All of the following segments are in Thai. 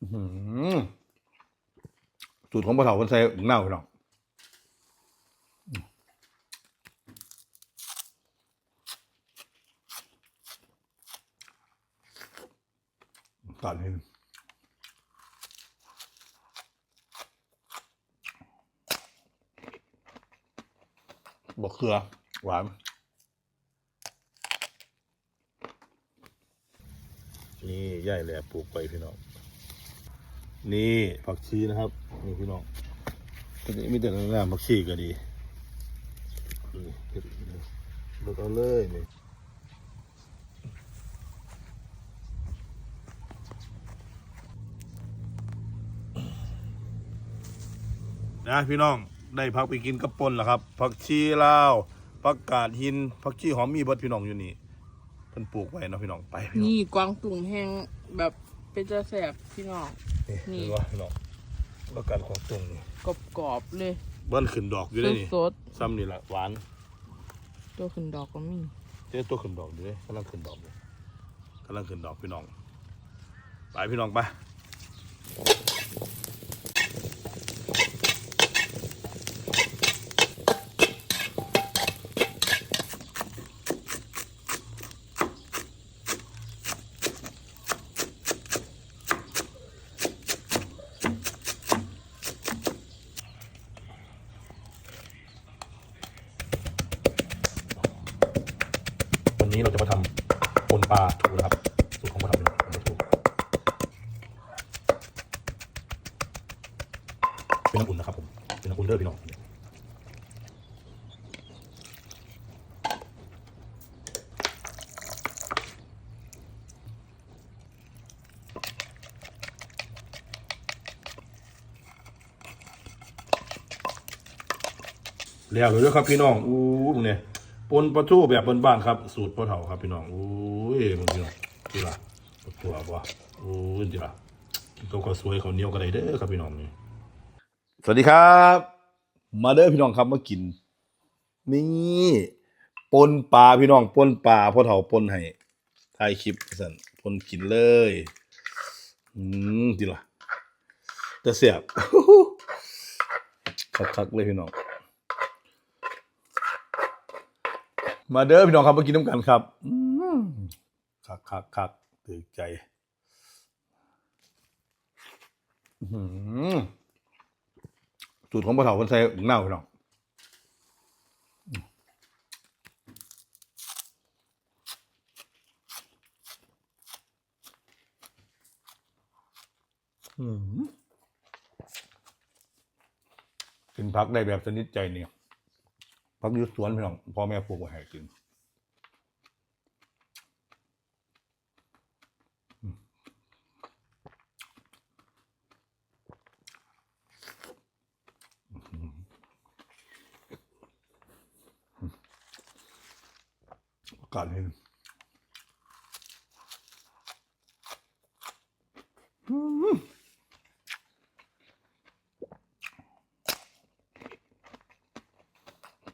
สูตรของปลาเถาคนใส่หน้าพี่น้องตัดให้บอกเกลือ หวานนี่ย่ายแหล่ปลูกไปพี่น้อง นี่ผักชีนะครับ นี่พี่น้องก็จะมีแต่งามผักชีก็ดีเก็บเลยเลือกเอาเลยนี่นะพี่น้องได้พักไปกินกับปนแล้วครับผักชีลาวผักกาดหินผักชีหอมมีเบิดพี่น้องอยู่นี่เพิ่นปลูกไว้นะพี่น้องไปพี่น้องนี่กวางตุงแห้งแบบ เป็นจะแสบพี่น้อง นี่นี่เห็นว่าพี่น้องประกันของตรงนี่กรอบๆเลยเบิ้ลขึ้นดอกอยู่ได้นี่ สดซ้ำนี่แหละหวาน ๆตัวขึ้นดอกก็มีเจ้าตัวขึ้นดอกอยู่เลยกำลังขึ้นดอกเลยกำลังขึ้นดอกพี่น้อง ไปพี่น้องไป วันนี้เราจะมาทำปนปลาทูนะครับ สูตรของเราทำเป็นทูเป็นน้ำอุ่นนะครับผม เป็นน้ำอุ่นเด้อพี่น้องแล้วเลยด้วยครับพี่น้องอู้มึงเนี่ย ปนปลาทูแบบบ้านๆครับ สูตรพ่อเฒ่าครับพี่น้องโอ้ยมึงพี่น้องดีละตัวบ่อู้ยดีละกินกับข้าสวยเขาเหนียวก็ได้เด้อครับพี่น้องนี่สวัสดีครับ มาเด้อพี่น้องครับมากิน นี่ปนปลาพี่น้องปนปลาพ่อเฒ่าปนให้ถ่ายคลิปสั่นปนกินเลยอืมดีละจะเสียบคักๆเลยพี่น้อง มาเด้อพี่น้องครับมากินน้ำกันครับอืมคักคักคักตื่นใจอื้อหือสูตรของปลาเถาคนใส่หน้าพี่น้องอืมกินพักได้แบบสนิทใจเนี่ย พักอยุสวนพี่น้องพ่อแม่ปลูกไว้ให้กินอืมอากาศนี่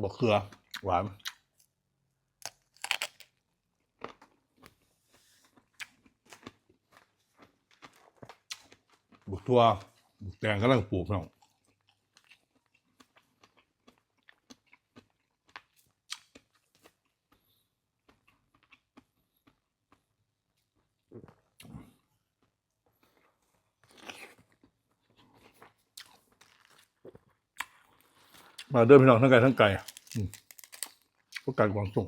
บวกเกลือ หวาน บุกตัวบุกแตงกำลังปลูกพี่น้อง มาเดินพี่น้องทั้งไก่ทั้งไก่อืมพวกไก่กวางส่ง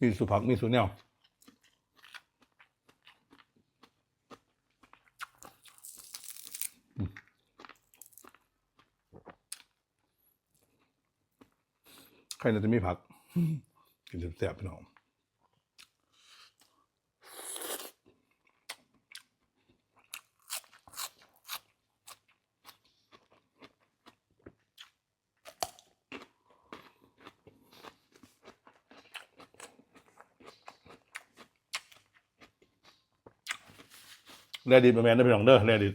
มีสุผักมีสุแนวใครน่าจะมีผักกินแซ่บๆพี่น้อง แรดิตแมนได้เป็นของเด้อแรดิต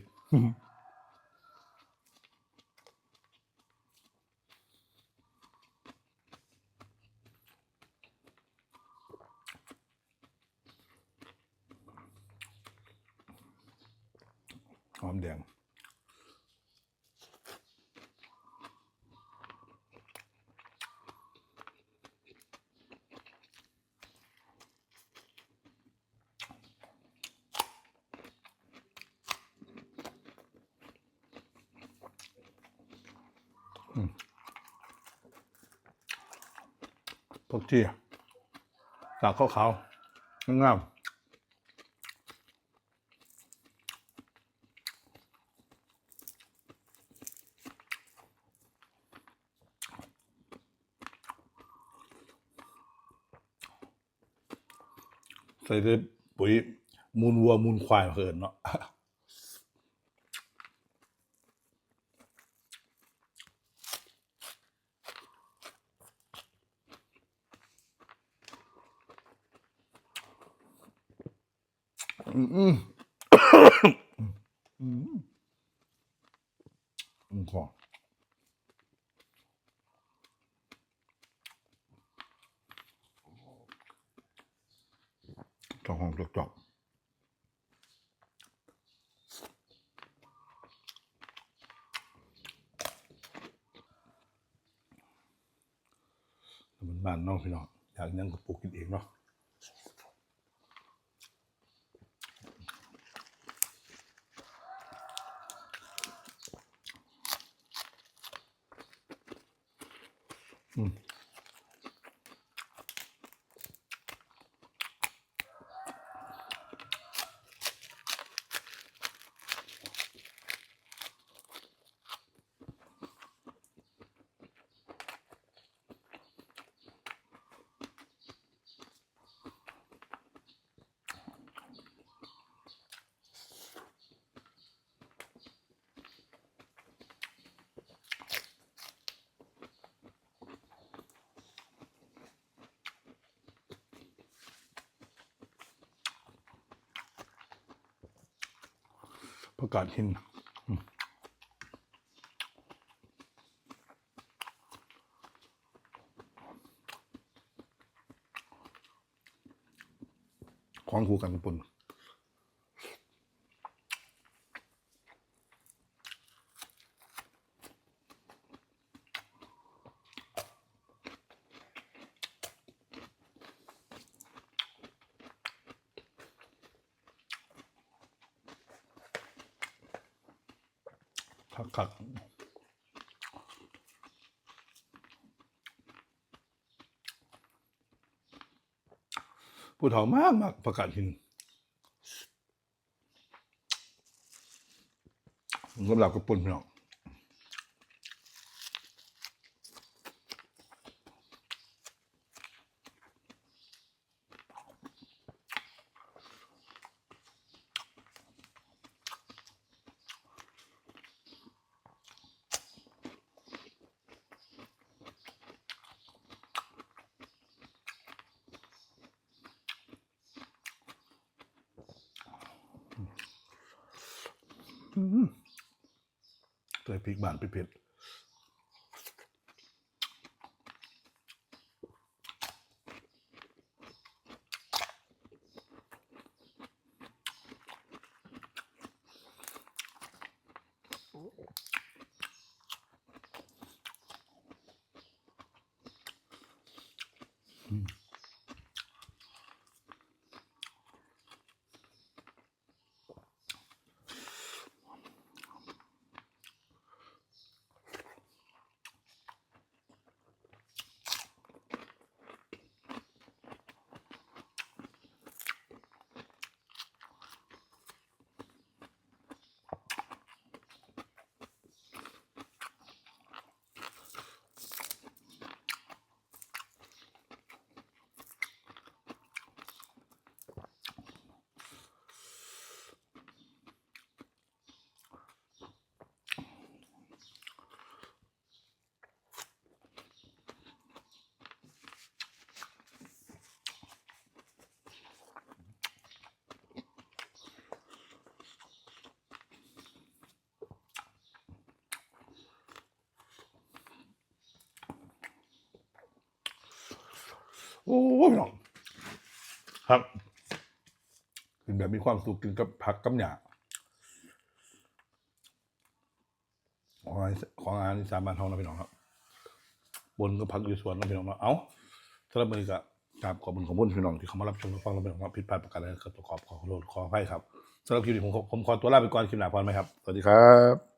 หอมแดง พวกที่สากขาวๆงามใส่ได้ปุ๋ยมูลวัวมูลควายเหินเนาะ อืมอืมอืมอืมขอจอกห้องจอกจอกมันบ้านน้องพี่น้องอยากนั่งกับปลูกกินเองเนาะ ประกาศหินของคู่กันญี่ปุ่น คักคักผู้เฒ่ามากมากประกาศหินสำหรับกระปุ่นพี่น้อง ตัวพริกบานเผ็ดๆ โอ้ยพี่น้องครับกินแบบมีความสุขกินกับผักกับหยาของอาหารของอาหารอีสานบ้านเฮานะพี่น้องครับ บนก็พักอยู่สวนนะพี่น้องเนาะเอ้าสำหรับมื้อนี้ก็กราบขอบคุณขอบคุณพี่น้องที่เข้ามารับชมรับฟังเราเป็นของผิดพลาดประการใดก็ต้องขอขอโทษขออภัยครับสำหรับคลิปนี้ผมขอผมขอตัวลาไปก่อนคลิปหน้าพรไหมครับ สวัสดีครับ